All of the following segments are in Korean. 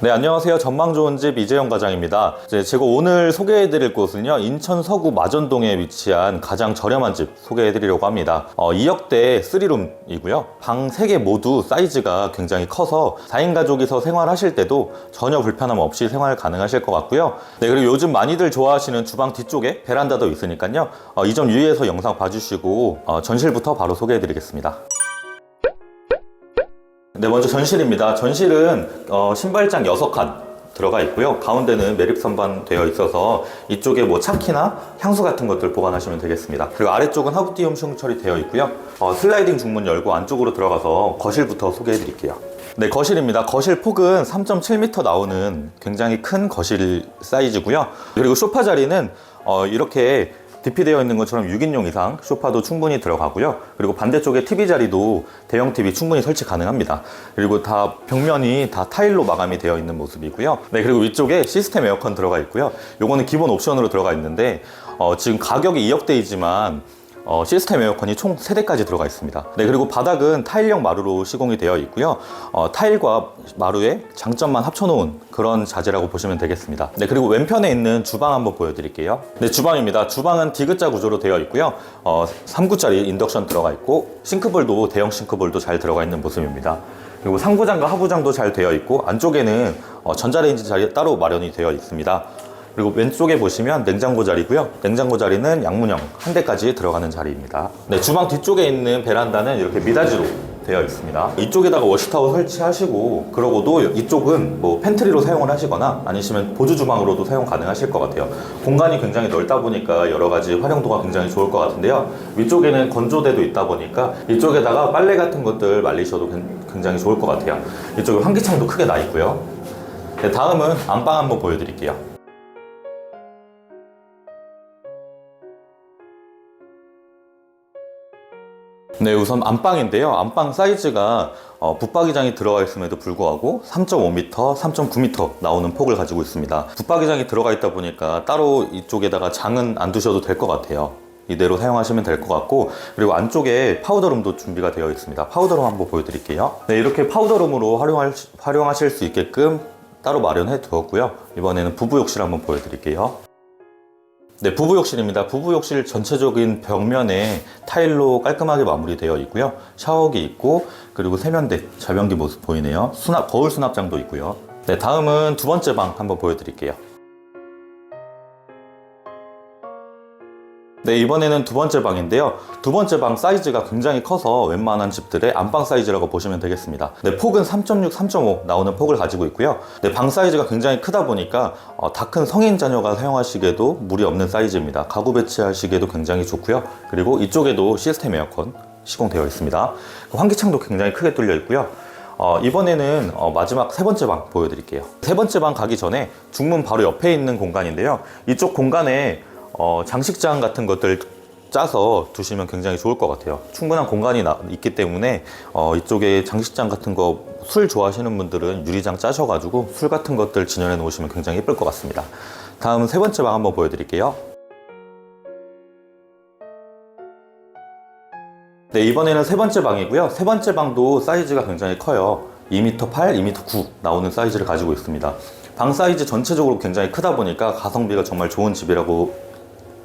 네, 안녕하세요. 전망 좋은 집 이재영 과장입니다. 제가 오늘 소개해 드릴 곳은요, 인천 서구 마전동에 위치한 가장 저렴한 집 소개해 드리려고 합니다. 어, 2억대 3룸이고요. 방 3개 모두 사이즈가 굉장히 커서 4인 가족이서 생활하실 때도 전혀 불편함 없이 생활 가능하실 것 같고요. 네, 그리고 요즘 많이들 좋아하시는 주방 뒤쪽에 베란다도 있으니까요. 어, 이점 유의해서 영상 봐주시고 어, 전실부터 바로 소개해 드리겠습니다. 네, 먼저 전실입니다. 전실은 어, 신발장 6칸 들어가 있고요. 가운데는 매립 선반 되어 있어서 이쪽에 뭐 차키나 향수 같은 것들 보관하시면 되겠습니다. 그리고 아래쪽은 하부띠 홈 처리 되어 있고요. 어, 슬라이딩 중문 열고 안쪽으로 들어가서 거실부터 소개해 드릴게요. 네, 거실입니다. 거실 폭은 3.7m 나오는 굉장히 큰 거실 사이즈고요. 그리고 소파 자리는 어, 이렇게 DP 되어 있는 것처럼 6인용 이상 소파도 충분히 들어가고요. 그리고 반대쪽에 TV 자리도 대형 TV 충분히 설치 가능합니다. 그리고 다 벽면이 다 타일로 마감이 되어 있는 모습이고요. 네, 그리고 위쪽에 시스템 에어컨 들어가 있고요. 요거는 기본 옵션으로 들어가 있는데 어, 지금 가격이 2억대이지만 어, 시스템 에어컨이 총 3대까지 들어가 있습니다. 네, 그리고 바닥은 타일형 마루로 시공이 되어 있고요. 어, 타일과 마루의 장점만 합쳐놓은 그런 자재라고 보시면 되겠습니다. 네, 그리고 왼편에 있는 주방 한번 보여드릴게요. 네, 주방입니다. 주방은 디귿자 구조로 되어 있고요. 어, 3구짜리 인덕션 들어가 있고, 싱크볼도 대형 싱크볼도 잘 들어가 있는 모습입니다. 그리고 상부장과 하부장도 잘 되어 있고, 안쪽에는 어, 전자레인지 자리 따로 마련이 되어 있습니다. 그리고 왼쪽에 보시면 냉장고 자리고요. 냉장고 자리는 양문형 한 대까지 들어가는 자리입니다. 네, 주방 뒤쪽에 있는 베란다는 이렇게 미닫이로 되어 있습니다. 이쪽에다가 워시타워 설치하시고 그러고도 이쪽은 뭐 팬트리로 사용을 하시거나 아니시면 보조 주방으로도 사용 가능하실 것 같아요. 공간이 굉장히 넓다 보니까 여러 가지 활용도가 굉장히 좋을 것 같은데요. 위쪽에는 건조대도 있다 보니까 이쪽에다가 빨래 같은 것들 말리셔도 굉장히 좋을 것 같아요. 이쪽에 환기창도 크게 나 있고요. 네, 다음은 안방 한번 보여드릴게요. 네, 우선 안방인데요. 안방 사이즈가 어, 붙박이장이 들어가 있음에도 불구하고 3.5m, 3.9m 나오는 폭을 가지고 있습니다. 붙박이장이 들어가 있다 보니까 따로 이쪽에다가 장은 안 두셔도 될 것 같아요. 이대로 사용하시면 될 것 같고 그리고 안쪽에 파우더룸도 준비가 되어 있습니다. 파우더룸 한번 보여드릴게요. 네, 이렇게 파우더룸으로 활용할, 활용하실 수 있게끔 따로 마련해 두었고요. 이번에는 부부 욕실 한번 보여드릴게요. 네, 부부 욕실입니다. 부부 욕실 전체적인 벽면에 타일로 깔끔하게 마무리되어 있고요. 샤워기 있고 그리고 세면대, 자변기 모습 보이네요. 수납, 거울 수납장도 있고요. 네, 다음은 두 번째 방 한번 보여드릴게요. 네, 이번에는 두 번째 방인데요. 두 번째 방 사이즈가 굉장히 커서 웬만한 집들의 안방 사이즈라고 보시면 되겠습니다. 네, 폭은 3.6, 3.5 나오는 폭을 가지고 있고요. 네, 방 사이즈가 굉장히 크다 보니까 어, 다 큰 성인 자녀가 사용하시기에도 무리 없는 사이즈입니다. 가구 배치하시기에도 굉장히 좋고요. 그리고 이쪽에도 시스템 에어컨 시공되어 있습니다. 환기창도 굉장히 크게 뚫려 있고요. 어, 이번에는 어, 마지막 세 번째 방 보여드릴게요. 세 번째 방 가기 전에 중문 바로 옆에 있는 공간인데요. 이쪽 공간에 어, 장식장 같은 것들 짜서 두시면 굉장히 좋을 것 같아요. 충분한 공간이 나- 있기 때문에 어, 이쪽에 장식장 같은 거 술 좋아하시는 분들은 유리장 짜셔가지고 술 같은 것들 진열해 놓으시면 굉장히 예쁠 것 같습니다. 다음 세 번째 방 한번 보여드릴게요. 네, 이번에는 세 번째 방이고요. 세 번째 방도 사이즈가 굉장히 커요. 2m 8, 2m 9 나오는 사이즈를 가지고 있습니다. 방 사이즈 전체적으로 굉장히 크다 보니까 가성비가 정말 좋은 집이라고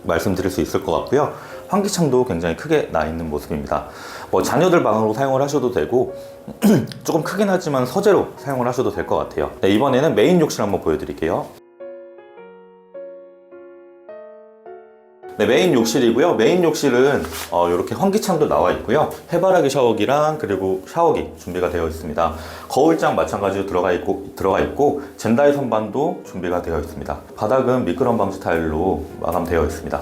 말씀드릴 수 있을 것 같고요. 환기창도 굉장히 크게 나 있는 모습입니다. 뭐 자녀들 방으로 사용을 하셔도 되고 조금 크긴 하지만 서재로 사용을 하셔도 될 것 같아요. 네, 이번에는 메인 욕실 한번 보여드릴게요. 네, 메인 욕실이고요. 메인 욕실은 어, 이렇게 환기창도 나와 있고요. 해바라기 샤워기랑 그리고 샤워기 준비가 되어 있습니다. 거울장 마찬가지로 들어가 있고 들어가 있고 젠다이 선반도 준비가 되어 있습니다. 바닥은 미끄럼 방지 타일로 마감되어 있습니다.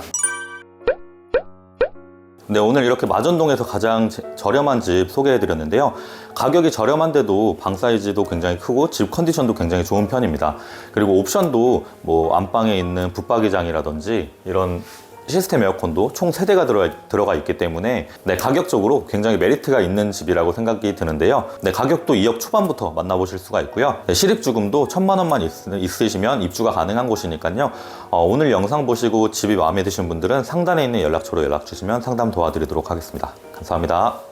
네, 오늘 이렇게 마전동에서 가장 제- 저렴한 집 소개해 드렸는데요. 가격이 저렴한데도 방 사이즈도 굉장히 크고 집 컨디션도 굉장히 좋은 편입니다. 그리고 옵션도 뭐 안방에 있는 붙박이장이라든지 이런 시스템 에어컨도 총 3대가 들어가, 들어가 있기 때문에 네, 가격적으로 굉장히 메리트가 있는 집이라고 생각이 드는데요. 네, 가격도 2억 초반부터 만나보실 수가 있고요. 네, 실입주금도 1천만 원만 있, 있으시면 입주가 가능한 곳이니까요. 어, 오늘 영상 보시고 집이 마음에 드신 분들은 상단에 있는 연락처로 연락 주시면 상담 도와드리도록 하겠습니다. 감사합니다.